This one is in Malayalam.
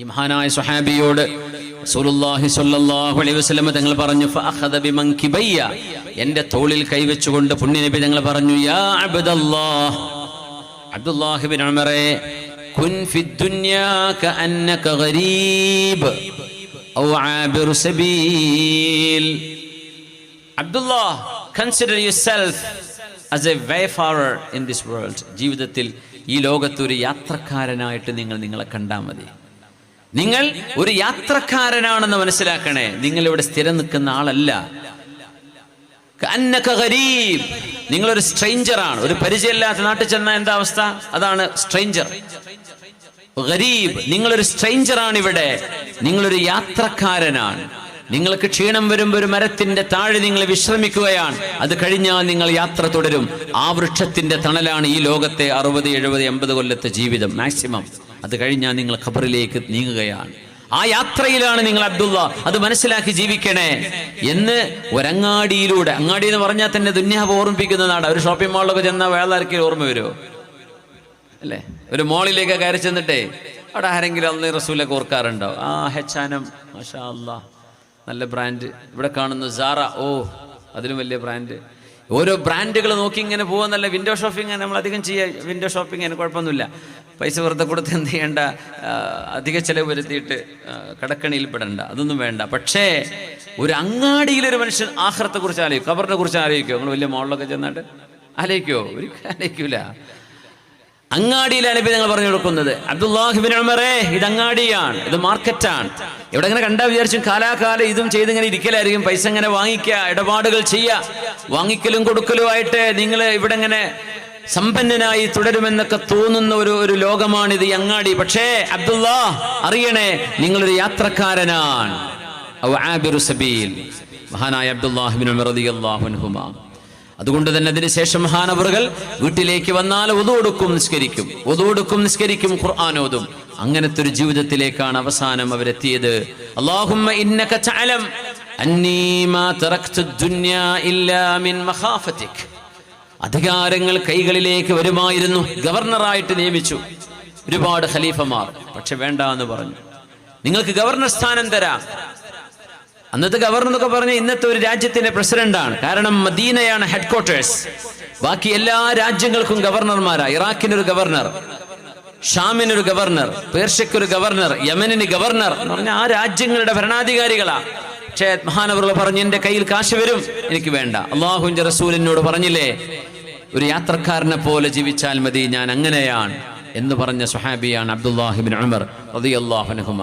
ഈ മഹാനായ സുഹാബിയോട് വസല്ലം തങ്ങൾ പറഞ്ഞു എന്റെ തോളിൽ കൈവച്ചുകൊണ്ട് പുണ്യനബി തങ്ങൾ പറഞ്ഞു യാ കുൻ ഗരീബ് ഔ ആബിർ സബീൽ. Consider as a in this world ജീവിതത്തിൽ ഈ ലോകത്തൊരു യാത്രക്കാരനായിട്ട് നിങ്ങൾ നിങ്ങളെ കണ്ടാൽ മതി. നിങ്ങൾ ഒരു യാത്രക്കാരനാണെന്ന് മനസ്സിലാക്കണേ. നിങ്ങൾ ഇവിടെ സ്ഥിരം നിൽക്കുന്ന ആളല്ല. ഗരീബ്. നിങ്ങളൊരു സ്ട്രെയിഞ്ചറാണ്. ഒരു പരിചയമില്ലാത്ത നാട്ടിൽ ചെന്ന എന്താ അവസ്ഥ? അതാണ് സ്ട്രെയിഞ്ചർ. ഗരീബ്. നിങ്ങളൊരു സ്ട്രെയിഞ്ചറാണ് ഇവിടെ നിങ്ങളൊരു യാത്രക്കാരനാണ്. നിങ്ങൾക്ക് ക്ഷീണം വരുമ്പോൾ ഒരു മരത്തിന്റെ താഴെ നിങ്ങൾ വിശ്രമിക്കുകയാണ്. അത് കഴിഞ്ഞാൽ നിങ്ങൾ യാത്ര തുടരും. ആ വൃക്ഷത്തിന്റെ തണലാണ് ഈ ലോകത്തെ അറുപത് എഴുപത് എൺപത് കൊല്ലത്തെ ജീവിതം. മാക്സിമം. അത് കഴിഞ്ഞാൽ നിങ്ങൾ ഖബറിലേക്ക് നീങ്ങുകയാണ്. ആ യാത്രയിലാണ് നിങ്ങൾ അബ്ദുള്ള അത് മനസ്സിലാക്കി ജീവിക്കണേ. എന്ന് ഒരങ്ങാടിയിലൂടെ അങ്ങാടി എന്ന് പറഞ്ഞാൽ തന്നെ ദുന്യാവ് ഓർമ്മിപ്പിക്കുന്ന നാട് ഒരു ഷോപ്പിംഗ് മാളിലൊക്കെ ചെന്നാൽ വേളാർക്കിൽ ഓർമ്മ വരുമോ അല്ലേ? ഒരു മോളിലേക്ക് കയറി ചെന്നിട്ടേ അവിടെ ആരെങ്കിലും അന്ന് റസൂലൊക്കെ ഓർക്കാറുണ്ടോ? ആ ഹെച്ചാനം മഷാ അല്ല നല്ല ബ്രാൻഡ്. ഇവിടെ കാണുന്നു സാറ. ഓ അതിലും വലിയ ബ്രാൻഡ്. ഓരോ ബ്രാൻഡുകൾ നോക്കി ഇങ്ങനെ പോകുന്നല്ല വിൻഡോ ഷോപ്പിംഗ് നമ്മൾ അധികം ചെയ്യുക വിൻഡോ ഷോപ്പിംഗ് അതിന് കുഴപ്പമൊന്നുമില്ല. പൈസ വെറുതെ കൊടുത്ത് എന്ത് ചെയ്യേണ്ട അധിക ചെലവ് വരുത്തിയിട്ട് കടക്കണിയിൽ പെടണ്ട അതൊന്നും വേണ്ട. പക്ഷേ ഒരു അങ്ങാടിയിലൊരു മനുഷ്യൻ ആഹ്റത്തെ കുറിച്ച് ആലോചിക്കും കബറിനെ കുറിച്ച് ആലോചിക്കുമോ നിങ്ങൾ വലിയ മോളിലൊക്കെ ചെന്നിട്ട്? ആലോചിക്കുമോ ഒരു ആലോചിക്കൂല. അങ്ങാടിയിലാണ് നബി ഞങ്ങൾ പറഞ്ഞു കൊടുക്കുന്നത്. അബ്ദുല്ലാഹിബിൻ ഉമറേ ഇത് അങ്ങാടിയാണ് ഇത് മാർക്കറ്റാണ്. ഇവിടെ ഇങ്ങനെ കണ്ടാ വിചാരിച്ചു കാലാകാലം ഇതും ചെയ്ത് ഇങ്ങനെ ഇരിക്കലായിരിക്കും. പൈസ ഇങ്ങനെ വാങ്ങിക്കുക ഇടപാടുകൾ ചെയ്യുക വാങ്ങിക്കലും കൊടുക്കലുമായിട്ട് നിങ്ങൾ ഇവിടെ ഇങ്ങനെ സമ്പന്നനായി തുടരുമെന്നൊക്കെ തോന്നുന്ന ഒരു ഒരു ലോകമാണിത് ഈ അങ്ങാടി. പക്ഷേ അബ്ദുല്ലാ അറിയണേ നിങ്ങളൊരു യാത്രക്കാരനാണ്. മഹാനായ അബ്ദുല്ലാഹിബിൻ ഉമർ റളിയല്ലാഹു അതുകൊണ്ട് തന്നെ അതിനുശേഷം മഹാനവറുകൾ വീട്ടിലേക്ക് വന്നാൽ ഒതുകൊടുക്കും നിസ്കരിക്കും. ഒതുകൊടുക്കും നിസ്കരിക്കും ഖുർആാനോതും അങ്ങനത്തെ ഒരു ജീവിതത്തിലേക്കാണ് അവസാനം അവരെത്തിയത്. ഇന്നക മാ ദുനിയാ ഇല്ലാ മിൻ മഖാഫതിക് അധികാരങ്ങൾ കൈകളിലേക്ക് വരുമായിരുന്നു. ഗവർണറായിട്ട് നിയമിച്ചു. ഒരുപാട് ഖലീഫമാർ. പക്ഷെ വേണ്ട എന്ന് പറഞ്ഞു. നിങ്ങൾക്ക് ഗവർണർ സ്ഥാനം തരാം. അന്നത്തെ ഗവർണർ എന്നൊക്കെ പറഞ്ഞ ഇന്നത്തെ ഒരു രാജ്യത്തിന്റെ പ്രസിഡന്റാണ് കാരണം മദീനയാണ് ഹെഡ് ക്വാർട്ടേഴ്സ് ബാക്കി എല്ലാ രാജ്യങ്ങൾക്കും ഗവർണർമാരാ ഇറാഖിനൊരു ഗവർണർ ഷാമിനൊരു ഗവർണർ പേർഷ്യക്കൊരു ഗവർണർ യമനിന് ഗവർണർ എന്ന് പറഞ്ഞാൽ ആ രാജ്യങ്ങളുടെ ഭരണാധികാരികളാ. പക്ഷേ മഹാനവറുകൾ പറഞ്ഞു എന്റെ കയ്യിൽ കാശ് വരും എനിക്ക് വേണ്ട. അള്ളാഹുവിന്റെ റസൂലിനോട് പറഞ്ഞില്ലേ ഒരു യാത്രക്കാരനെ പോലെ ജീവിച്ചാൽ മതി ഞാൻ അങ്ങനെയാണ് എന്ന് പറഞ്ഞ സുഹാബിയാണ് അബ്ദുല്ലാഹിബിൻ അമർ റളിയല്ലാഹു അൻഹുമ.